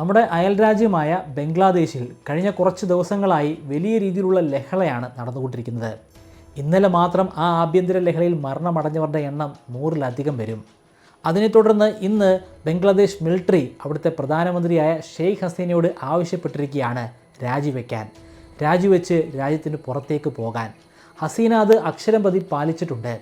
നമ്മുടെ അയൽ രാജ്യമായ ബംഗ്ലാദേശിൽ കഴിഞ്ഞ കുറച്ച് ദിവസങ്ങളായി വലിയ രീതിയിലുള്ള ലഹളയാണ് നടന്നുകൊണ്ടിരിക്കുന്നത്. ഇന്നലെ മാത്രം ആ ആഭ്യന്തര ലഹളയിൽ മരണമടഞ്ഞവരുടെ എണ്ണം നൂറിലധികം വരും. അതിനെ തുടർന്ന് ഇന്ന് ബംഗ്ലാദേശ് മിലിറ്ററി അവിടുത്തെ പ്രധാനമന്ത്രിയായ ഷെയ്ഖ് ഹസീനയോട് ആവശ്യപ്പെട്ടിരിക്കുകയാണ് രാജിവെക്കാൻ. രാജിവെച്ച് രാജ്യത്തിന് പുറത്തേക്ക് പോകാൻ. ഹസീന അത് അക്ഷരം പതി പാലിച്ചിട്ടുണ്ട്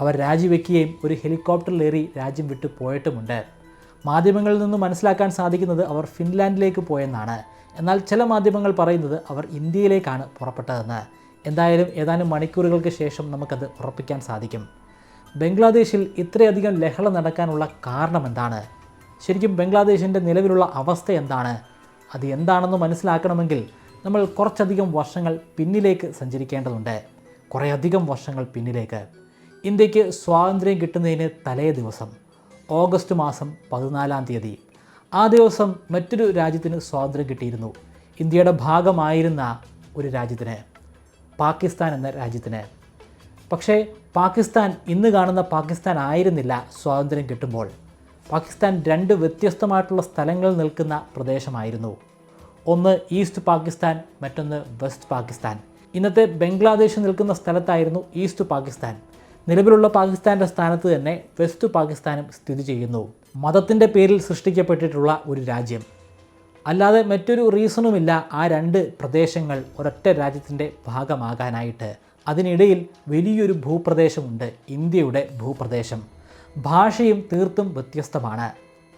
അവർ രാജിവെക്കുകയും ഒരു ഹെലികോപ്റ്ററിലേറി രാജ്യം വിട്ടു പോയിട്ടുമുണ്ട്. മാധ്യമങ്ങളിൽ നിന്ന് മനസ്സിലാക്കാൻ സാധിക്കുന്നത് അവർ ഫിൻലാൻഡിലേക്ക് പോയെന്നാണ്. എന്നാൽ ചില മാധ്യമങ്ങൾ പറയുന്നത് അവർ ഇന്ത്യയിലേക്കാണ് പുറപ്പെട്ടതെന്ന്. എന്തായാലും ഏതാനും മണിക്കൂറുകൾക്ക് ശേഷം നമുക്കത് ഉറപ്പിക്കാൻ സാധിക്കും. ബംഗ്ലാദേശിൽ ഇത്രയധികം ലഹള നടക്കാനുള്ള കാരണം എന്താണ്? ശരിക്കും ബംഗ്ലാദേശിന്റെ നിലവിലുള്ള അവസ്ഥ എന്താണ്? അത് എന്താണെന്ന് മനസ്സിലാക്കണമെങ്കിൽ നമ്മൾ കുറച്ചധികം വർഷങ്ങൾ പിന്നിലേക്ക് സഞ്ചരിക്കേണ്ടതുണ്ട്. കുറേയധികം വർഷങ്ങൾ പിന്നിലേക്ക്. ഇന്ത്യയ്ക്ക് സ്വാതന്ത്ര്യം കിട്ടുന്നതിന് തലേ ദിവസം. ഓഗസ്റ്റ് മാസം പതിനാലാം തീയതി. ആ ദിവസം മറ്റൊരു രാജ്യത്തിന് സ്വാതന്ത്ര്യം കിട്ടിയിരുന്നു. ഇന്ത്യയുടെ ഭാഗമായിരുന്ന ഒരു രാജ്യത്തിന് പാകിസ്ഥാൻ എന്ന രാജ്യത്തിന്. പക്ഷേ പാകിസ്ഥാൻ ഇന്ന് കാണുന്ന പാകിസ്ഥാൻ ആയിരുന്നില്ല സ്വാതന്ത്ര്യം കിട്ടുമ്പോൾ. പാകിസ്ഥാൻ രണ്ട് വ്യത്യസ്തമായിട്ടുള്ള സ്ഥലങ്ങളിൽ നിൽക്കുന്ന പ്രദേശമായിരുന്നു. ഒന്ന് ഈസ്റ്റ് പാകിസ്ഥാൻ മറ്റൊന്ന് വെസ്റ്റ് പാകിസ്ഥാൻ. ഇന്നത്തെ ബംഗ്ലാദേശ് നിൽക്കുന്ന സ്ഥലത്തായിരുന്നു ഈസ്റ്റ് പാകിസ്ഥാൻ. നിലവിലുള്ള പാകിസ്ഥാന്റെ സ്ഥാനത്ത് തന്നെ വെസ്റ്റ് പാകിസ്ഥാനും സ്ഥിതി ചെയ്യുന്നു. മതത്തിന്റെ പേരിൽ സൃഷ്ടിക്കപ്പെട്ടിട്ടുള്ള ഒരു രാജ്യം. അല്ലാതെ മറ്റൊരു റീസണുമില്ല ആ രണ്ട് പ്രദേശങ്ങൾ ഒരൊറ്റ രാജ്യത്തിന്റെ ഭാഗമാകാനായിട്ട്. അതിനിടയിൽ വലിയൊരു ഭൂപ്രദേശമുണ്ട് ഇന്ത്യയുടെ ഭൂപ്രദേശം. ഭാഷയും തീർത്തും വ്യത്യസ്തമാണ്.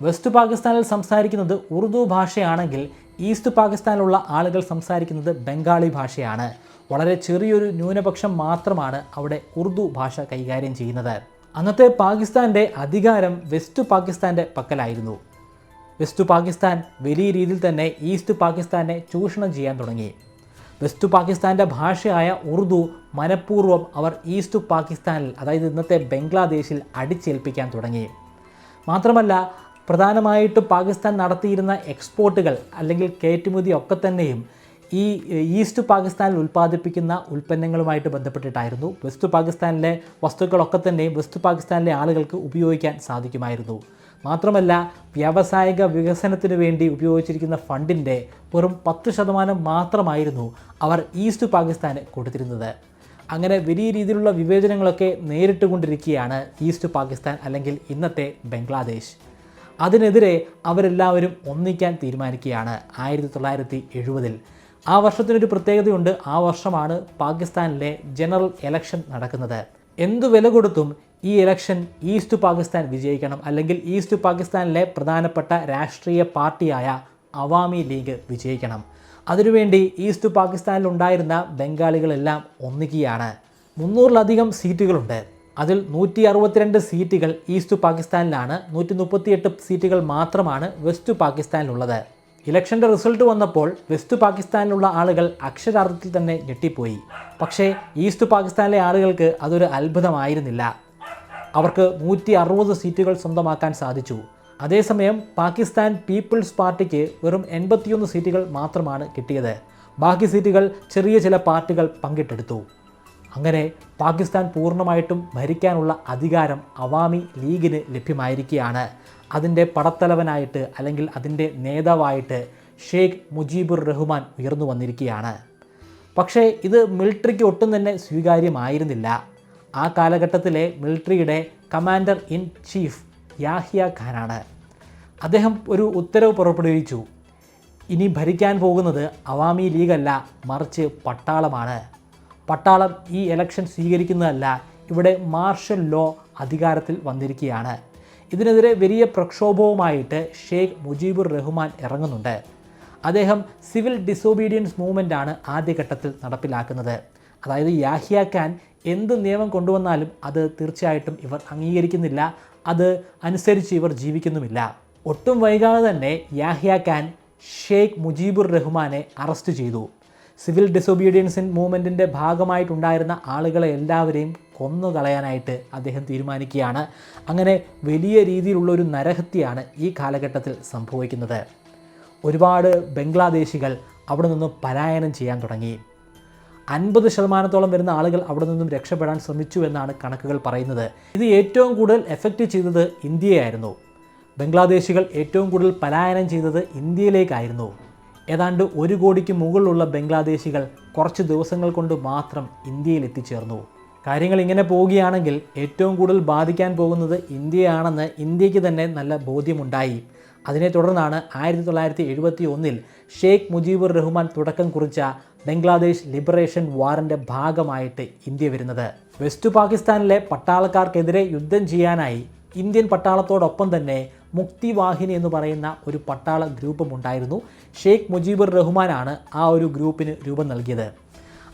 വെസ്റ്റ് പാകിസ്ഥാനിൽ സംസാരിക്കുന്നത് ഉറുദു ഭാഷയാണെങ്കിൽ ഈസ്റ്റ് പാകിസ്ഥാനിലുള്ള ആളുകൾ സംസാരിക്കുന്നത് ബംഗാളി ഭാഷയാണ്. വളരെ ചെറിയൊരു ന്യൂനപക്ഷം മാത്രമാണ് അവിടെ ഉറുദു ഭാഷ കൈകാര്യം ചെയ്യുന്നത്. അന്നത്തെ പാകിസ്ഥാന്റെ അധികാരം വെസ്റ്റ് പാകിസ്ഥാന്റെ പക്കലായിരുന്നു. വെസ്റ്റ് പാകിസ്ഥാൻ വലിയ രീതിയിൽ തന്നെ ഈസ്റ്റ് പാകിസ്ഥാനെ ചൂഷണം ചെയ്യാൻ തുടങ്ങി. വെസ്റ്റ് പാകിസ്ഥാന്റെ ഭാഷയായ ഉറുദു മനഃപൂർവം അവർ ഈസ്റ്റ് പാകിസ്ഥാനിൽ അതായത് ഇന്നത്തെ ബംഗ്ലാദേശിൽ അടിച്ചേൽപ്പിക്കാൻ തുടങ്ങി. മാത്രമല്ല പ്രധാനമായിട്ടും പാകിസ്ഥാൻ നടത്തിയിരുന്ന എക്സ്പോർട്ടുകൾ അല്ലെങ്കിൽ കയറ്റുമതി ഒക്കെ തന്നെയും ഈ ഈസ്റ്റ് പാകിസ്ഥാനിൽ ഉൽപ്പാദിപ്പിക്കുന്ന ഉൽപ്പന്നങ്ങളുമായിട്ട് ബന്ധപ്പെട്ടിട്ടായിരുന്നു. വെസ്റ്റ് പാകിസ്ഥാനിലെ വസ്തുക്കളൊക്കെ തന്നെ വെസ്റ്റ് പാകിസ്ഥാനിലെ ആളുകൾക്ക് ഉപയോഗിക്കാൻ സാധിക്കുമായിരുന്നു. മാത്രമല്ല വ്യാവസായിക വികസനത്തിന് വേണ്ടി ഉപയോഗിച്ചിരിക്കുന്ന ഫണ്ടിന്റെ വെറും പത്ത് ശതമാനം മാത്രമായിരുന്നു അവർ ഈസ്റ്റ് പാകിസ്ഥാന് കൊടുത്തിരുന്നത്. അങ്ങനെ വലിയ രീതിയിലുള്ള വിവേചനങ്ങളൊക്കെ നേരിട്ട് കൊണ്ടിരിക്കുകയാണ് ഈസ്റ്റ് പാകിസ്ഥാൻ അല്ലെങ്കിൽ ഇന്നത്തെ ബംഗ്ലാദേശ്. അതിനെതിരെ അവരെല്ലാവരും ഒന്നിക്കാൻ തീരുമാനിക്കുകയാണ് ആയിരത്തി തൊള്ളായിരത്തി എഴുപതിൽ. ആ വർഷത്തിനൊരു പ്രത്യേകതയുണ്ട്. ആ വർഷമാണ് പാകിസ്ഥാനിലെ ജനറൽ ഇലക്ഷൻ നടക്കുന്നത്. എന്തു വില കൊടുത്തും ഈ ഇലക്ഷൻ ഈസ്റ്റ് പാകിസ്ഥാൻ വിജയിക്കണം. അല്ലെങ്കിൽ ഈസ്റ്റ് പാകിസ്ഥാനിലെ പ്രധാനപ്പെട്ട രാഷ്ട്രീയ പാർട്ടിയായ അവാമി ലീഗ് വിജയിക്കണം. അതിനുവേണ്ടി ഈസ്റ്റ് പാകിസ്ഥാനിൽ ഉണ്ടായിരുന്ന ബംഗാളികളെല്ലാം ഒന്നിക്കുകയാണ് മുന്നൂറിലധികം സീറ്റുകളുണ്ട്. അതിൽ നൂറ്റി അറുപത്തിരണ്ട് സീറ്റുകൾ ഈസ്റ്റ് പാകിസ്ഥാനിലാണ്. നൂറ്റി മുപ്പത്തിയെട്ട് സീറ്റുകൾ മാത്രമാണ് വെസ്റ്റ് പാകിസ്ഥാനിലുള്ളത്. ഇലക്ഷന്റെ റിസൾട്ട് വന്നപ്പോൾ വെസ്റ്റ് പാകിസ്ഥാനിലുള്ള ആളുകൾ അക്ഷരാർത്ഥത്തിൽ തന്നെ ഞെട്ടിപ്പോയി. പക്ഷേ ഈസ്റ്റ് പാകിസ്ഥാനിലെ ആളുകൾക്ക് അതൊരു അത്ഭുതമായിരുന്നില്ല. അവർക്ക് നൂറ്റി അറുപത് സീറ്റുകൾ സ്വന്തമാക്കാൻ സാധിച്ചു. അതേസമയം പാകിസ്ഥാൻ പീപ്പിൾസ് പാർട്ടിക്ക് വെറും എൺപത്തിയൊന്ന് സീറ്റുകൾ മാത്രമാണ് കിട്ടിയത്. ബാക്കി സീറ്റുകൾ ചെറിയ ചില പാർട്ടികൾ പങ്കിട്ടെടുത്തു. അങ്ങനെ പാകിസ്ഥാൻ പൂർണമായിട്ടും ഭരിക്കാനുള്ള അധികാരം അവാമി ലീഗിന് ലഭ്യമായിരിക്കുകയാണ്. അതിന്റെ പടത്തലവനായിട്ട് അല്ലെങ്കിൽ അതിന്റെ നേതാവായിട്ട് ഷെയ്ഖ് മുജീബുർ റഹ്മാൻ ഉയർന്നു വന്നിരിക്കുകയാണ്. പക്ഷേ ഇത് മിലിറ്ററിക്ക് ഒട്ടും തന്നെ സ്വീകാര്യമായിരുന്നില്ല. ആ കാലഘട്ടത്തിലെ മിലിറ്ററിയുടെ കമാൻഡർ ഇൻ ചീഫ് യാഹിയ ഖാനാണ്. അദ്ദേഹം ഒരു ഉത്തരവ് പുറപ്പെടുവിച്ചു. ഇനി ഭരിക്കാൻ പോകുന്നത് അവാമി ലീഗല്ല മറിച്ച് പട്ടാളമാണ്. പട്ടാളം ഈ ഇലക്ഷൻ സ്വീകരിക്കുന്നതല്ല ഇവിടെ മാർഷൽ ലോ അധികാരത്തിൽ വന്നിരിക്കുകയാണ്. ഇതിനെതിരെ വലിയ പ്രക്ഷോഭവുമായിട്ട് ഷെയ്ഖ് മുജീബുർ റഹ്മാൻ ഇറങ്ങുന്നുണ്ട്. അദ്ദേഹം സിവിൽ ഡിസോബീഡിയൻസ് മൂവ്മെന്റ് ആണ് ആദ്യഘട്ടത്തിൽ നടപ്പിലാക്കുന്നത്. അതായത് യാഹിയ ഖാൻ എന്ത് നിയമം കൊണ്ടുവന്നാലും അത് തീർച്ചയായിട്ടും ഇവർ അംഗീകരിക്കുന്നില്ല. അത് അനുസരിച്ച് ഇവർ ജീവിക്കുന്നുമില്ല. ഒട്ടും വൈകാതെ തന്നെ യാഹിയ ഖാൻ ഷെയ്ഖ് മുജീബുർ റഹ്മാനെ അറസ്റ്റ് ചെയ്തു. സിവിൽ ഡിസൊബീഡിയൻസ് മൂവ്മെന്റിന്റെ ഭാഗമായിട്ടുണ്ടായിരുന്ന ആളുകളെ എല്ലാവരെയും കൊന്നുകളയാനായിട്ട് അദ്ദേഹം തീരുമാനിക്കുകയാണ്. അങ്ങനെ വലിയ രീതിയിലുള്ള ഒരു നരഹത്യയാണ് ഈ കാലഘട്ടത്തിൽ സംഭവിക്കുന്നത്. ഒരുപാട് ബംഗ്ലാദേശികൾ അവിടെ നിന്നും പലായനം ചെയ്യാൻ തുടങ്ങി. അൻപത് ശതമാനത്തോളം വരുന്ന ആളുകൾ അവിടെ നിന്നും രക്ഷപ്പെടാൻ ശ്രമിച്ചു എന്നാണ് കണക്കുകൾ പറയുന്നത്. ഇത് ഏറ്റവും കൂടുതൽ എഫക്റ്റ് ചെയ്തത് ഇന്ത്യയായിരുന്നു. ബംഗ്ലാദേശികൾ ഏറ്റവും കൂടുതൽ പലായനം ചെയ്തത് ഇന്ത്യയിലേക്കായിരുന്നു. ഏതാണ്ട് ഒരു കോടിക്ക് മുകളിലുള്ള ബംഗ്ലാദേശികൾ കുറച്ച് ദിവസങ്ങൾ കൊണ്ട് മാത്രം ഇന്ത്യയിൽ എത്തിച്ചേർന്നു. കാര്യങ്ങൾ ഇങ്ങനെ പോവുകയാണെങ്കിൽ ഏറ്റവും കൂടുതൽ ബാധിക്കാൻ പോകുന്നത് ഇന്ത്യയാണെന്ന് ഇന്ത്യയ്ക്ക് തന്നെ നല്ല ബോധ്യമുണ്ടായി. അതിനെ തുടർന്നാണ് ആയിരത്തി തൊള്ളായിരത്തി എഴുപത്തി ഒന്നിൽ ഷെയ്ഖ് മുജീബുർ റഹ്മാൻ തുടക്കം കുറിച്ച ബംഗ്ലാദേശ് ലിബറേഷൻ വാറിന്റെ ഭാഗമായിട്ട് ഇന്ത്യ വരുന്നത്. വെസ്റ്റ് പാകിസ്ഥാനിലെ പട്ടാളക്കാർക്കെതിരെ യുദ്ധം ചെയ്യാനായി ഇന്ത്യൻ പട്ടാളത്തോടൊപ്പം തന്നെ മുക്തി വാഹിനി എന്ന് പറയുന്ന ഒരു പട്ടാള ഗ്രൂപ്പും ഉണ്ടായിരുന്നു ഷെയ്ഖ് മുജീബുർ റഹ്മാനാണ് ആ ഒരു ഗ്രൂപ്പിന് രൂപം നൽകിയത്.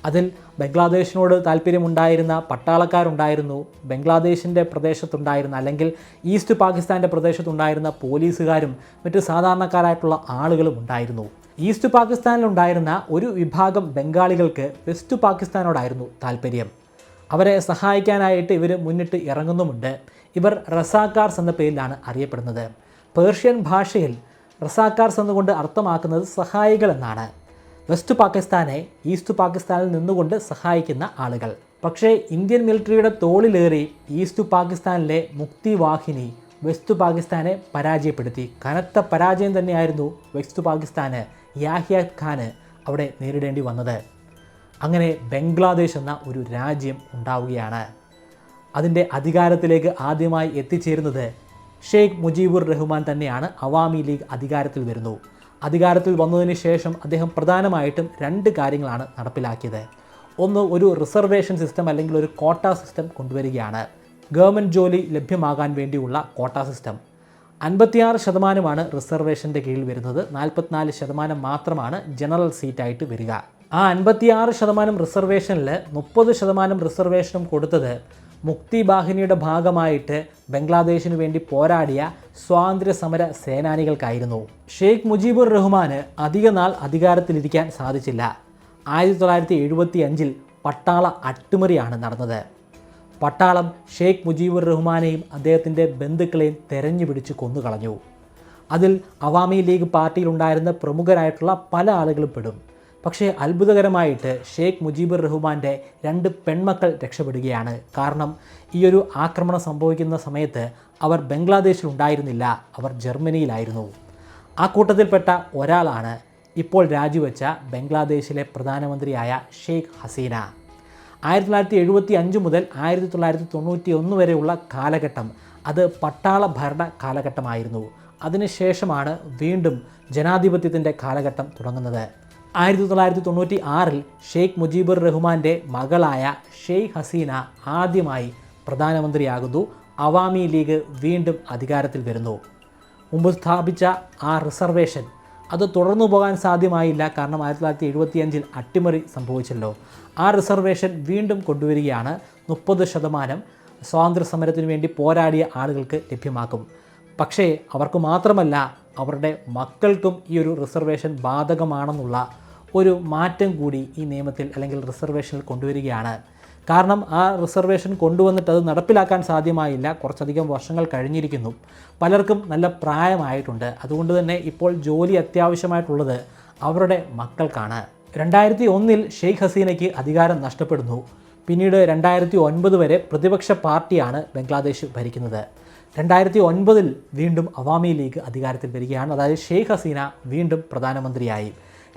അതിൽ ബംഗ്ലാദേശിനോട് താല്പര്യമുണ്ടായിരുന്ന പട്ടാളക്കാരുണ്ടായിരുന്നു ബംഗ്ലാദേശിന്റെ പ്രദേശത്തുണ്ടായിരുന്ന അല്ലെങ്കിൽ ഈസ്റ്റ് പാകിസ്ഥാന്റെ പ്രദേശത്തുണ്ടായിരുന്ന പോലീസുകാരും മറ്റ് സാധാരണക്കാരായിട്ടുള്ള ആളുകളും ഉണ്ടായിരുന്നു. ഈസ്റ്റ് പാകിസ്ഥാനിലുണ്ടായിരുന്ന ഒരു വിഭാഗം ബംഗാളികൾക്ക് വെസ്റ്റ് പാകിസ്ഥാനോടായിരുന്നു താല്പര്യം. അവരെ സഹായിക്കാനായിട്ട് ഇവർ മുന്നിട്ട് ഇറങ്ങുന്നുമുണ്ട്. ഇവർ റസാക്കാർസ് എന്ന പേരിലാണ് അറിയപ്പെടുന്നത്. പേർഷ്യൻ ഭാഷയിൽ റസാക്കാർസ് എന്നുകൊണ്ട് അർത്ഥമാക്കുന്നത് സഹായികൾ എന്നാണ്. വെസ്റ്റ് പാകിസ്ഥാനെ ഈസ്റ്റ് പാകിസ്ഥാനിൽ നിന്നുകൊണ്ട് സഹായിക്കുന്ന ആളുകൾ. പക്ഷേ ഇന്ത്യൻ മിലിറ്ററിയുടെ തോളിലേറി ഈസ്റ്റ് പാകിസ്ഥാനിലെ മുക്തി വാഹിനി വെസ്റ്റ് പാകിസ്ഥാനെ പരാജയപ്പെടുത്തി. കനത്ത പരാജയം തന്നെയായിരുന്നു വെസ്റ്റ് പാകിസ്ഥാന് യാഹിയ ഖാന് അവിടെ നേരിടേണ്ടി വന്നത്. അങ്ങനെ ബംഗ്ലാദേശ് എന്ന ഒരു രാജ്യം ഉണ്ടാവുകയാണ്. അതിന്റെ അധികാരത്തിലേക്ക് ആദ്യമായി എത്തിച്ചേരുന്നത് ഷെയ്ഖ് മുജീബുർ റഹ്മാൻ തന്നെയാണ് അവാമി ലീഗ് അധികാരത്തിൽ വരുന്നു. അധികാരത്തിൽ വന്നതിന് ശേഷം അദ്ദേഹം പ്രധാനമായിട്ടും രണ്ട് കാര്യങ്ങളാണ് നടപ്പിലാക്കിയത്. ഒന്ന് ഒരു റിസർവേഷൻ സിസ്റ്റം അല്ലെങ്കിൽ ഒരു കോട്ട സിസ്റ്റം കൊണ്ടുവരികയാണ്. ഗവൺമെന്റ് ജോലി ലഭ്യമാകാൻ വേണ്ടിയുള്ള കോട്ട സിസ്റ്റം. അൻപത്തിയാറ് ശതമാനമാണ് റിസർവേഷന്റെ കീഴിൽ വരുന്നത്. നാൽപ്പത്തിനാല് ശതമാനം മാത്രമാണ് ജനറൽ സീറ്റായിട്ട് വരിക. ആ അൻപത്തിയാറ് ശതമാനം റിസർവേഷനിൽ മുപ്പത് ശതമാനം റിസർവേഷനും കൊടുത്തത് മുക്തി ബാഹിനിയുടെ ഭാഗമായിട്ട് ബംഗ്ലാദേശിനു വേണ്ടി പോരാടിയ സ്വാതന്ത്ര്യ സമര സേനാനികൾക്കായിരുന്നു. ഷെയ്ഖ് മുജീബുർ റഹ്മാന് അധിക നാൾ അധികാരത്തിലിരിക്കാൻ സാധിച്ചില്ല. ആയിരത്തി തൊള്ളായിരത്തി എഴുപത്തി അഞ്ചിൽ പട്ടാള അട്ടിമറിയാണ് നടന്നത്. പട്ടാളം ഷെയ്ഖ് മുജീബുർ റഹ്മാനെയും അദ്ദേഹത്തിന്റെ ബന്ധുക്കളെയും തെരഞ്ഞു പിടിച്ച് കൊന്നുകളഞ്ഞു. അതിൽ അവാമി ലീഗ് പാർട്ടിയിലുണ്ടായിരുന്ന പ്രമുഖരായിട്ടുള്ള പല ആളുകളും പെടും. പക്ഷേ അത്ഭുതകരമായിട്ട് ഷെയ്ഖ് മുജീബുർ റഹ്മാന്റെ രണ്ട് പെൺമക്കൾ രക്ഷപ്പെടുകയാണ്. കാരണം ഈയൊരു ആക്രമണം സംഭവിക്കുന്ന സമയത്ത് അവർ ബംഗ്ലാദേശിൽ ഉണ്ടായിരുന്നില്ല അവർ ജർമ്മനിയിലായിരുന്നു. ആ കൂട്ടത്തിൽപ്പെട്ട ഒരാളാണ് ഇപ്പോൾ രാജിവെച്ച ബംഗ്ലാദേശിലെ പ്രധാനമന്ത്രിയായ ഷെയ്ഖ് ഹസീന. ആയിരത്തി തൊള്ളായിരത്തി എഴുപത്തി അഞ്ച് മുതൽ ആയിരത്തി തൊള്ളായിരത്തി തൊണ്ണൂറ്റി ഒന്ന് വരെയുള്ള കാലഘട്ടം അത് പട്ടാള ഭരണ കാലഘട്ടമായിരുന്നു. അതിനുശേഷമാണ് വീണ്ടും ജനാധിപത്യത്തിന്റെ കാലഘട്ടം തുടങ്ങുന്നത്. ആയിരത്തി തൊള്ളായിരത്തി തൊണ്ണൂറ്റി ആറിൽ ഷെയ്ഖ് മുജീബുർ റഹ്മാന്റെ മകളായ ഷെയ്ഖ് ഹസീന ആദ്യമായി പ്രധാനമന്ത്രിയാകുന്നു. അവാമി ലീഗ് വീണ്ടും അധികാരത്തിൽ വരുന്നു. മുമ്പ് സ്ഥാപിച്ച ആ റിസർവേഷൻ അത് തുടർന്നു പോകാൻ സാധ്യമായില്ല. കാരണം ആയിരത്തി തൊള്ളായിരത്തി എഴുപത്തിയഞ്ചിൽ അട്ടിമറി സംഭവിച്ചല്ലോ. ആ റിസർവേഷൻ വീണ്ടും കൊണ്ടുവരികയാണ്. മുപ്പത് ശതമാനം സ്വാതന്ത്ര്യ സമരത്തിന് വേണ്ടി പോരാടിയ ആളുകൾക്ക് ലഭ്യമാക്കും പക്ഷേ അവർക്ക് മാത്രമല്ല അവരുടെ മക്കൾക്കും ഈ ഒരു റിസർവേഷൻ ബാധകമാണെന്നുള്ള ഒരു മാറ്റം കൂടി ഈ നിയമത്തിൽ അല്ലെങ്കിൽ റിസർവേഷനിൽ കൊണ്ടുവരികയാണ്. കാരണം ആ റിസർവേഷൻ കൊണ്ടുവന്നിട്ട് അത് നടപ്പിലാക്കാൻ സാധ്യമായില്ല. കുറച്ചധികം വർഷങ്ങൾ കഴിഞ്ഞിരിക്കുന്നു. പലർക്കും നല്ല പ്രായമായിട്ടുണ്ട്. അതുകൊണ്ട് തന്നെ ഇപ്പോൾ ജോലി അത്യാവശ്യമായിട്ടുള്ളത് അവരുടെ മക്കൾക്കാണ്. രണ്ടായിരത്തി ഒന്നിൽ ഷെയ്ഖ് ഹസീനയ്ക്ക് അധികാരം നഷ്ടപ്പെടുന്നു. പിന്നീട് രണ്ടായിരത്തി ഒൻപത് വരെ പ്രതിപക്ഷ പാർട്ടിയാണ് ബംഗ്ലാദേശ് ഭരിക്കുന്നത്. രണ്ടായിരത്തി ഒൻപതിൽ വീണ്ടും അവാമി ലീഗ് അധികാരത്തിൽ വരികയാണ്. അതായത് ഷെയ്ഖ് ഹസീന വീണ്ടും പ്രധാനമന്ത്രിയായി.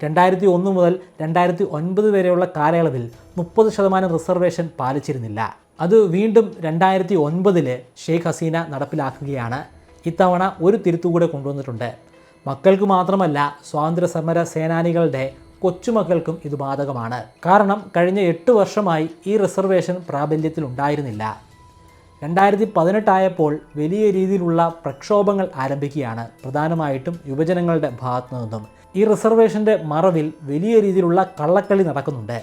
രണ്ടായിരത്തി ഒന്ന് മുതൽ രണ്ടായിരത്തി ഒൻപത് വരെയുള്ള കാലയളവിൽ മുപ്പത് ശതമാനം റിസർവേഷൻ പാലിച്ചിരുന്നില്ല. അത് വീണ്ടും രണ്ടായിരത്തി ഒൻപതിൽ ഷെയ്ഖ് ഹസീന നടപ്പിലാക്കുകയാണ്. ഇത്തവണ ഒരു തിരുത്തുകൂടെ കൊണ്ടുവന്നിട്ടുണ്ട്. മക്കൾക്ക് മാത്രമല്ല സ്വാതന്ത്ര്യ സമര സേനാനികളുടെ കൊച്ചുമക്കൾക്കും ഇത് ബാധകമാണ്. കാരണം കഴിഞ്ഞ എട്ട് വർഷമായി ഈ റിസർവേഷൻ പ്രാബല്യത്തിൽ ഉണ്ടായിരുന്നില്ല രണ്ടായിരത്തി പതിനെട്ടായപ്പോൾ വലിയ രീതിയിലുള്ള പ്രക്ഷോഭങ്ങൾ ആരംഭിക്കുകയാണ് പ്രധാനമായിട്ടും യുവജനങ്ങളുടെ ഭാഗത്തു നിന്നും. ഈ റിസർവേഷന്റെ മറവിൽ വലിയ രീതിയിലുള്ള കള്ളക്കളി നടക്കുന്നുണ്ട്.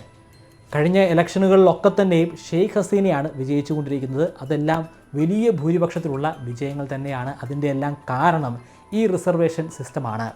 കഴിഞ്ഞ ഇലക്ഷനുകളിലൊക്കെ തന്നെയും ഷെയ്ഖ് ഹസീനയാണ് വിജയിച്ചുകൊണ്ടിരിക്കുന്നത്. അതെല്ലാം വലിയ ഭൂരിപക്ഷത്തിലുള്ള വിജയങ്ങൾ തന്നെയാണ്. അതിന്റെ എല്ലാം കാരണം ഈ റിസർവേഷൻ സിസ്റ്റമാണ്.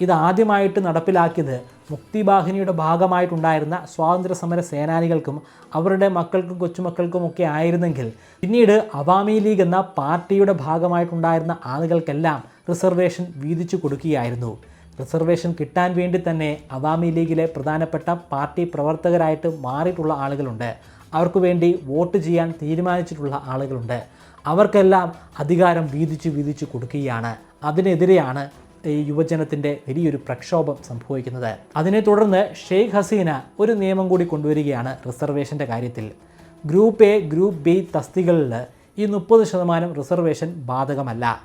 ഇത് ആദ്യമായിട്ട് നടപ്പിലാക്കിയത് മുക്തിബാഹിനിയുടെ ഭാഗമായിട്ടുണ്ടായിരുന്ന സ്വാതന്ത്ര്യ സമര സേനാനികൾക്കും അവരുടെ മക്കൾക്കും കൊച്ചുമക്കൾക്കും ഒക്കെ ആയിരുന്നെങ്കിൽ പിന്നീട് അവാമി ലീഗ് എന്ന പാർട്ടിയുടെ ഭാഗമായിട്ടുണ്ടായിരുന്ന ആളുകൾക്കെല്ലാം റിസർവേഷൻ വീതിച്ചു കൊടുക്കുകയായിരുന്നു. റിസർവേഷൻ കിട്ടാൻ വേണ്ടി തന്നെ അവാമി ലീഗിലെ പ്രധാനപ്പെട്ട പാർട്ടി പ്രവർത്തകരായിട്ട് മാറിയിട്ടുള്ള ആളുകളുണ്ട്. അവർക്ക് വേണ്ടി വോട്ട് ചെയ്യാൻ തീരുമാനിച്ചിട്ടുള്ള ആളുകളുണ്ട്. അവർക്കെല്ലാം അധികാരം വീതിച്ചു വീതിച്ചു കൊടുക്കുകയാണ്. അതിനെതിരെയാണ് ഈ യുവജനത്തിന്റെ വലിയൊരു പ്രക്ഷോഭം സംഭവിക്കുന്നത്. അതിനെ തുടർന്ന് ഷെയ്ഖ് ഹസീന ഒരു നിയമം കൂടി കൊണ്ടുവരികയാണ് റിസർവേഷന്റെ കാര്യത്തിൽ. ഗ്രൂപ്പ് എ ഗ്രൂപ്പ് ബി തസ്തികളിൽ ഈ മുപ്പത് ശതമാനം റിസർവേഷൻ ബാധകമല്ല.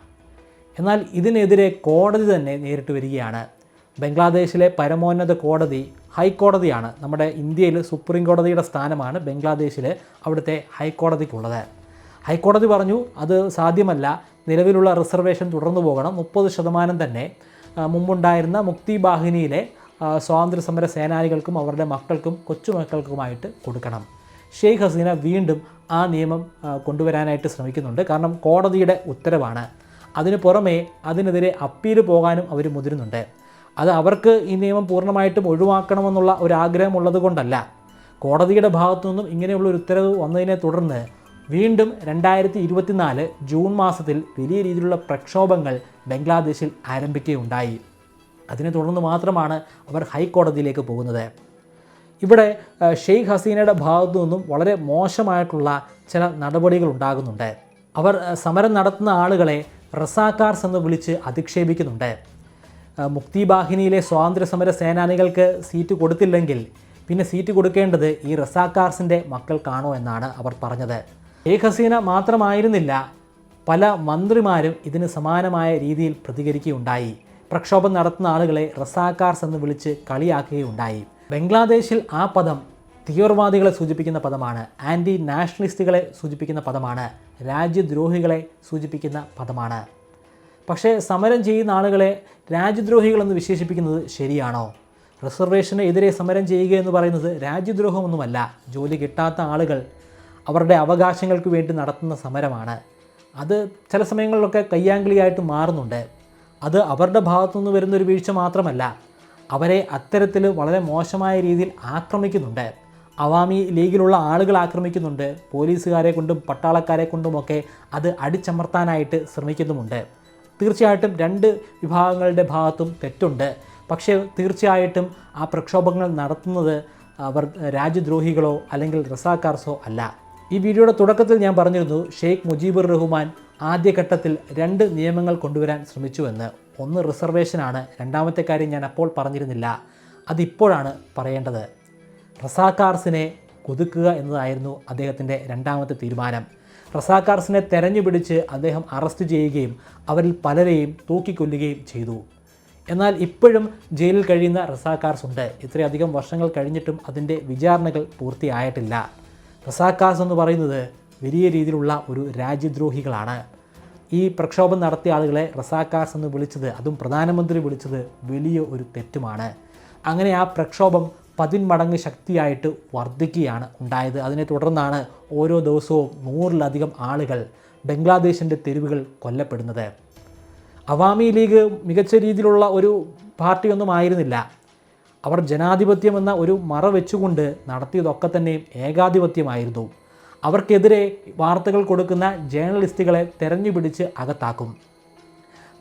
എന്നാൽ ഇതിനെതിരെ കോടതി തന്നെ നേരിട്ട് വരികയാണ്. ബംഗ്ലാദേശിലെ പരമോന്നത കോടതി ഹൈക്കോടതിയാണ് നമ്മുടെ ഇന്ത്യയിൽ സുപ്രീം കോടതിയുടെ സ്ഥാനമാണ് ബംഗ്ലാദേശിൽ അവിടുത്തെ ഹൈക്കോടതിക്കുള്ളത്. ഹൈക്കോടതി പറഞ്ഞു അത് സാധ്യമല്ല. നിലവിലുള്ള റിസർവേഷൻ തുടർന്നു പോകണം. മുപ്പത് ശതമാനം തന്നെ മുമ്പുണ്ടായിരുന്ന മുക്തി ബാഹിനിയിലെ സ്വാതന്ത്ര്യ സമര സേനാനികൾക്കും അവരുടെ മക്കൾക്കും കൊച്ചുമക്കൾക്കുമായിട്ട് കൊടുക്കണം. ഷെയ്ഖ് ഹസീന വീണ്ടും ആ നിയമം കൊണ്ടുവരാനായിട്ട് ശ്രമിക്കുന്നുണ്ട്. കാരണം കോടതിയുടെ ഉത്തരവാണ്. അതിന് പുറമേ അതിനെതിരെ അപ്പീൽ പോകാനും അവർ മുതിരുന്നുണ്ട്. അത് അവർക്ക് ഈ നിയമം പൂർണമായിട്ടും ഒഴിവാക്കണമെന്നുള്ള ഒരു ആഗ്രഹമുള്ളത് കൊണ്ടല്ല കോടതിയുടെ ഭാഗത്തു നിന്നും ഇങ്ങനെയുള്ള ഒരു ഉത്തരവ് വന്നതിനെ തുടർന്ന് വീണ്ടും രണ്ടായിരത്തി ഇരുപത്തിനാല് ജൂൺ മാസത്തിൽ വലിയ രീതിയിലുള്ള പ്രക്ഷോഭങ്ങൾ ബംഗ്ലാദേശിൽ ആരംഭിക്കുകയുണ്ടായി. അതിനെ തുടർന്ന് മാത്രമാണ് അവർ ഹൈക്കോടതിയിലേക്ക് പോകുന്നത്. ഇവിടെ ഷെയ്ഖ് ഹസീനയുടെ ഭാഗത്തു നിന്നും വളരെ മോശമായിട്ടുള്ള ചില നടപടികൾ ഉണ്ടാകുന്നുണ്ട്. അവർ സമരം നടത്തുന്ന ആളുകളെ റസാക്കാർസ് എന്ന് വിളിച്ച് അധിക്ഷേപിക്കുന്നുണ്ട്. മുക്തി ബാഹിനിയിലെ സ്വാതന്ത്ര്യ സമര സേനാനികൾക്ക് സീറ്റ് കൊടുത്തില്ലെങ്കിൽ പിന്നെ സീറ്റ് കൊടുക്കേണ്ടത് ഈ റസാക്കാർസിന്റെ മക്കൾക്കാണോ എന്നാണ് അവർ പറഞ്ഞത്. ഷെയ്ഖ് ഹസീന മാത്രമായിരുന്നില്ല. പല മന്ത്രിമാരും ഇതിന് സമാനമായ രീതിയിൽ പ്രതികരിക്കുകയുണ്ടായി. പ്രക്ഷോഭം നടത്തുന്ന ആളുകളെ റസാക്കാർസ് എന്ന് വിളിച്ച് കളിയാക്കുകയുണ്ടായി. ബംഗ്ലാദേശിൽ ആ പദം തീവ്രവാദികളെ സൂചിപ്പിക്കുന്ന പദമാണ്. ആന്റി നാഷണലിസ്റ്റുകളെ സൂചിപ്പിക്കുന്ന പദമാണ്. രാജ്യദ്രോഹികളെ സൂചിപ്പിക്കുന്ന പദമാണ്. പക്ഷേ സമരം ചെയ്യുന്ന ആളുകളെ രാജ്യദ്രോഹികളെന്ന് വിശേഷിപ്പിക്കുന്നത് ശരിയാണോ? റിസർവേഷന് എതിരെ സമരം ചെയ്യുക എന്ന് പറയുന്നത് രാജ്യദ്രോഹമൊന്നുമല്ല. ജോലി കിട്ടാത്ത ആളുകൾ അവരുടെ അവകാശങ്ങൾക്ക് വേണ്ടി നടത്തുന്ന സമരമാണ്. അത് ചില സമയങ്ങളിലൊക്കെ കയ്യാങ്കളിയായിട്ട് മാറുന്നുണ്ട്. അത് അവരുടെ ഭാഗത്തുനിന്ന് വരുന്നൊരു വീഴ്ച മാത്രമല്ല അവരെ അത്തരത്തിൽ വളരെ മോശമായ രീതിയിൽ ആക്രമിക്കുന്നുണ്ട്. അവാമി ലീഗിലുള്ള ആളുകൾ ആക്രമിക്കുന്നുണ്ട്. പോലീസുകാരെ കൊണ്ടും പട്ടാളക്കാരെ കൊണ്ടുമൊക്കെ അത് അടിച്ചമർത്താനായിട്ട് ശ്രമിക്കുന്നുമുണ്ട്. തീർച്ചയായിട്ടും രണ്ട് വിഭാഗങ്ങളുടെ ഭാഗത്തും തെറ്റുണ്ട്. പക്ഷേ തീർച്ചയായിട്ടും ആ പ്രക്ഷോഭങ്ങൾ നടത്തുന്നത് അവർ രാജ്യദ്രോഹികളോ അല്ലെങ്കിൽ റസാക്കാർസോ അല്ല. ഈ വീഡിയോയുടെ തുടക്കത്തിൽ ഞാൻ പറഞ്ഞിരുന്നു ഷെയ്ഖ് മുജീബുർ റഹ്മാൻ ആദ്യഘട്ടത്തിൽ രണ്ട് നിയമങ്ങൾ കൊണ്ടുവരാൻ ശ്രമിച്ചുവെന്ന്. ഒന്ന് റിസർവേഷനാണ്. രണ്ടാമത്തെ കാര്യം ഞാൻ അപ്പോൾ പറഞ്ഞിരുന്നില്ല. അതിപ്പോഴാണ് പറയേണ്ടത്. റസാക്കാർസിനെ കൊതുക്കുക എന്നതായിരുന്നു അദ്ദേഹത്തിന്റെ രണ്ടാമത്തെ തീരുമാനം. റസാക്കാർസിനെ തെരഞ്ഞുപിടിച്ച് അദ്ദേഹം അറസ്റ്റ് ചെയ്യുകയും അവരിൽ പലരെയും തൂക്കിക്കൊല്ലുകയും ചെയ്തു. എന്നാൽ ഇപ്പോഴും ജയിലിൽ കഴിയുന്ന റസാക്കാർസ് ഉണ്ട്. ഇത്രയധികം വർഷങ്ങൾ കഴിഞ്ഞിട്ടും അതിന്റെ വിചാരണകൾ പൂർത്തിയായിട്ടില്ല. റസാക്കാർസ് എന്ന് പറയുന്നത് വലിയ രീതിയിലുള്ള ഒരു രാജ്യദ്രോഹികളാണ്. ഈ പ്രക്ഷോഭം നടത്തിയ ആളുകളെ റസാക്കാസ് എന്ന് വിളിച്ചത് അതും പ്രധാനമന്ത്രി വിളിച്ചത് വലിയ ഒരു തെറ്റുമാണ്. അങ്ങനെ ആ പ്രക്ഷോഭം പതിന്മടങ്ങ് ശക്തിയായിട്ട് വർദ്ധിക്കുകയാണ് ഉണ്ടായത്. അതിനെ തുടർന്നാണ് ഓരോ ദിവസവും നൂറിലധികം ആളുകൾ ബംഗ്ലാദേശിന്റെ തെരുവുകൾ കൊല്ലപ്പെടുന്നത്. അവാമി ലീഗ് മികച്ച രീതിയിലുള്ള ഒരു പാർട്ടിയൊന്നും ആയിരുന്നില്ല. അവർ ജനാധിപത്യം എന്ന ഒരു മറ വെച്ചുകൊണ്ട് നടത്തിയതൊക്കെ തന്നെ ഏകാധിപത്യമായിരുന്നു. അവർക്കെതിരെ വാർത്തകൾ കൊടുക്കുന്ന ജേർണലിസ്റ്റുകളെ തെരഞ്ഞുപിടിച്ച് അകത്താക്കും.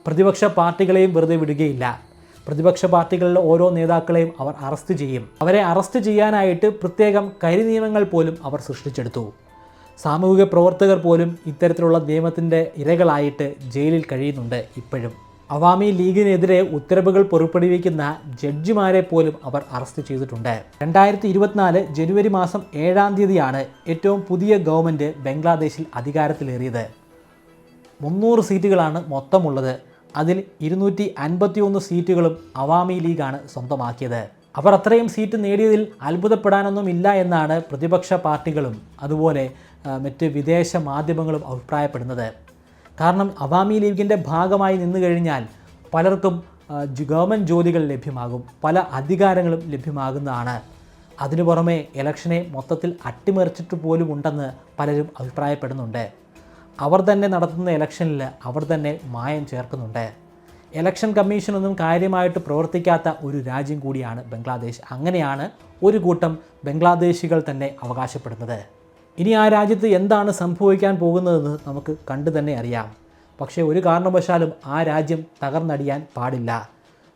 പ്രതിപക്ഷ പാർട്ടികളെയും വെറുതെ വിടുകയില്ല. പ്രതിപക്ഷ പാർട്ടികളിലെ ഓരോ നേതാക്കളെയും അവർ അറസ്റ്റ് ചെയ്യും. അവരെ അറസ്റ്റ് ചെയ്യാനായിട്ട് പ്രത്യേകം കരിനിയമങ്ങൾ പോലും അവർ സൃഷ്ടിച്ചെടുത്തു. സാമൂഹിക പ്രവർത്തകർ പോലും ഇത്തരത്തിലുള്ള നിയമത്തിന്റെ ഇരകളായിട്ട് ജയിലിൽ കഴിയുന്നുണ്ട് ഇപ്പോഴും. അവാമി ലീഗിനെതിരെ ഉത്തരവുകൾ പുറപ്പെടുവിക്കുന്ന ജഡ്ജിമാരെ പോലും അവർ അറസ്റ്റ് ചെയ്തിട്ടുണ്ട്. രണ്ടായിരത്തി ഇരുപത്തിനാല് ജനുവരി മാസം ഏഴാം തീയതിയാണ് ഏറ്റവും പുതിയ ഗവൺമെന്റ് ബംഗ്ലാദേശിൽ അധികാരത്തിലേറിയത്. മുന്നൂറ് സീറ്റുകളാണ് മൊത്തമുള്ളത്. അതിൽ ഇരുന്നൂറ്റി അൻപത്തി ഒന്ന് സീറ്റുകളും അവാമി ലീഗാണ് സ്വന്തമാക്കിയത്. അവർ അത്രയും സീറ്റ് നേടിയതിൽ അത്ഭുതപ്പെടാനൊന്നുമില്ല എന്നാണ് പ്രതിപക്ഷ പാർട്ടികളും അതുപോലെ മറ്റ് വിദേശ മാധ്യമങ്ങളും അഭിപ്രായപ്പെടുന്നത്. കാരണം അവാമി ലീഗിന്റെ ഭാഗമായി നിന്നു കഴിഞ്ഞാൽ പലർക്കും ഗവൺമെന്റ് ജോലികൾ ലഭ്യമാകും പല അധികാരങ്ങളും ലഭ്യമാകുന്നതാണ്. അതിനു പുറമെ ഇലക്ഷനെ മൊത്തത്തിൽ അട്ടിമറിച്ചിട്ട് പോലും ഉണ്ടെന്ന് പലരും അഭിപ്രായപ്പെടുന്നുണ്ട്. അവർ തന്നെ നടത്തുന്ന ഇലക്ഷനിൽ അവർ തന്നെ മായം ചേർക്കുന്നുണ്ട്. ഇലക്ഷൻ കമ്മീഷനൊന്നും കാര്യമായിട്ട് പ്രവർത്തിക്കാത്ത ഒരു രാജ്യം കൂടിയാണ് ബംഗ്ലാദേശ്. അങ്ങനെയാണ് ഒരു കൂട്ടം ബംഗ്ലാദേശികൾ തന്നെ അവകാശപ്പെടുന്നത്. ഇനി ആ രാജ്യത്ത് എന്താണ് സംഭവിക്കാൻ പോകുന്നതെന്ന് നമുക്ക് കണ്ടു തന്നെ അറിയാം. പക്ഷേ ഒരു കാരണവശാലും ആ രാജ്യം തകർന്നടിയാൻ പാടില്ല.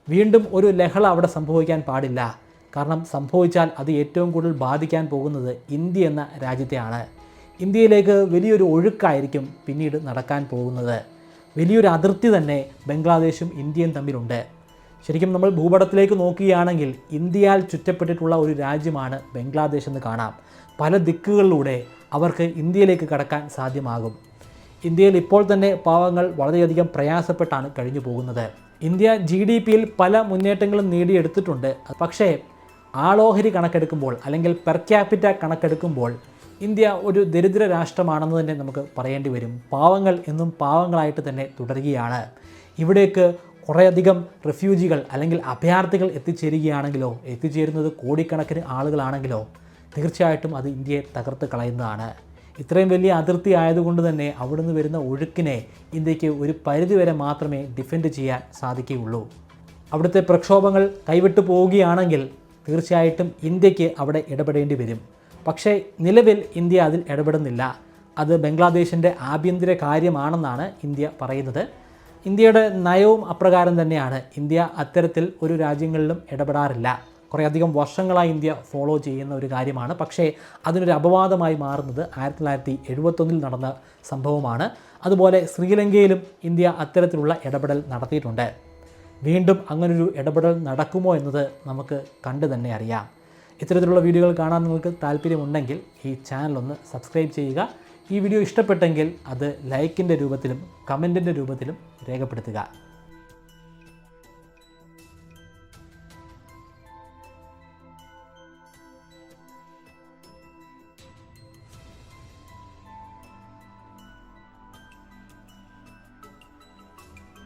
വീണ്ടും ഒരു ലഹള അവിടെ സംഭവിക്കാൻ പാടില്ല. കാരണം സംഭവിച്ചാൽ അത് ഏറ്റവും കൂടുതൽ ബാധിക്കാൻ പോകുന്നത് ഇന്ത്യ എന്ന രാജ്യത്തെയാണ്. ഇന്ത്യയിലേക്ക് വലിയൊരു ഒഴുക്കായിരിക്കും പിന്നീട് നടക്കാൻ പോകുന്നത്. വലിയൊരു അതിർത്തി തന്നെ ബംഗ്ലാദേശും ഇന്ത്യയും തമ്മിലുണ്ട്. ശരിക്കും നമ്മൾ ഭൂപടത്തിലേക്ക് നോക്കുകയാണെങ്കിൽ ഇന്ത്യയാൽ ചുറ്റപ്പെട്ടിട്ടുള്ള ഒരു രാജ്യമാണ് ബംഗ്ലാദേശ് എന്ന് കാണാം. പല ദിക്കുകളിലൂടെ അവർക്ക് ഇന്ത്യയിലേക്ക് കടക്കാൻ സാധ്യമാകും. ഇന്ത്യയിൽ ഇപ്പോൾ തന്നെ പാവങ്ങൾ വളരെയധികം പ്രയാസപ്പെട്ടാണ് കഴിഞ്ഞു പോകുന്നത്. ഇന്ത്യ ജി ഡി പിയിൽ പല മുന്നേറ്റങ്ങളും നേടിയെടുത്തിട്ടുണ്ട്. പക്ഷേ ആളോഹരി കണക്കെടുക്കുമ്പോൾ അല്ലെങ്കിൽ പെർ ക്യാപിറ്റ കണക്കെടുക്കുമ്പോൾ ഇന്ത്യ ഒരു ദരിദ്ര രാഷ്ട്രമാണെന്ന് തന്നെ നമുക്ക് പറയേണ്ടി വരും. പാവങ്ങൾ എന്നും പാവങ്ങളായിട്ട് തന്നെ തുടരുകയാണ്. ഇവിടേക്ക് കുറേയധികം റെഫ്യൂജികൾ അല്ലെങ്കിൽ അഭയാർത്ഥികൾ എത്തിച്ചേരുകയാണെങ്കിലോ എത്തിച്ചേരുന്നത് കോടിക്കണക്കിന് ആളുകളാണെങ്കിലോ തീർച്ചയായിട്ടും അത് ഇന്ത്യയെ തകർത്ത് കളയുന്നതാണ്. ഇത്രയും വലിയ അതിർത്തി ആയതുകൊണ്ട് തന്നെ അവിടുന്ന് വരുന്ന ഒഴുക്കിനെ ഇന്ത്യയ്ക്ക് ഒരു പരിധിവരെ മാത്രമേ ഡിഫെൻഡ് ചെയ്യാൻ സാധിക്കുകയുള്ളൂ. അവിടുത്തെ പ്രക്ഷോഭങ്ങൾ കൈവിട്ടു പോവുകയാണെങ്കിൽ തീർച്ചയായിട്ടും ഇന്ത്യയ്ക്ക് അവിടെ ഇടപെടേണ്ടി വരും. പക്ഷേ നിലവിൽ ഇന്ത്യ അതിൽ ഇടപെടുന്നില്ല. അത് ബംഗ്ലാദേശിന്റെ ആഭ്യന്തര കാര്യമാണെന്നാണ് ഇന്ത്യ പറയുന്നത്. ഇന്ത്യയുടെ നയവും അപ്രകാരം തന്നെയാണ്. ഇന്ത്യ അത്തരത്തിൽ ഒരു രാജ്യങ്ങളിലും ഇടപെടാറില്ല. കുറേയധികം വർഷങ്ങളായി ഇന്ത്യ ഫോളോ ചെയ്യുന്ന ഒരു കാര്യമാണ്. പക്ഷേ അതിനൊരു അപവാദമായി മാറുന്നത് ആയിരത്തി തൊള്ളായിരത്തി എഴുപത്തൊന്നിൽ നടന്ന സംഭവമാണ്. അതുപോലെ ശ്രീലങ്കയിലും ഇന്ത്യ അത്തരത്തിലുള്ള ഇടപെടൽ നടത്തിയിട്ടുണ്ട്. വീണ്ടും അങ്ങനൊരു ഇടപെടൽ നടക്കുമോ എന്നത് നമുക്ക് കണ്ടു തന്നെ അറിയാം. ഇത്തരത്തിലുള്ള വീഡിയോകൾ കാണാൻ നിങ്ങൾക്ക് താല്പര്യമുണ്ടെങ്കിൽ ഈ ചാനൽ ഒന്ന് സബ്സ്ക്രൈബ് ചെയ്യുക. ഈ വീഡിയോ ഇഷ്ടപ്പെട്ടെങ്കിൽ അത് ലൈക്കിന്റെ രൂപത്തിലും കമന്റിന്റെ രൂപത്തിലും രേഖപ്പെടുത്തുക.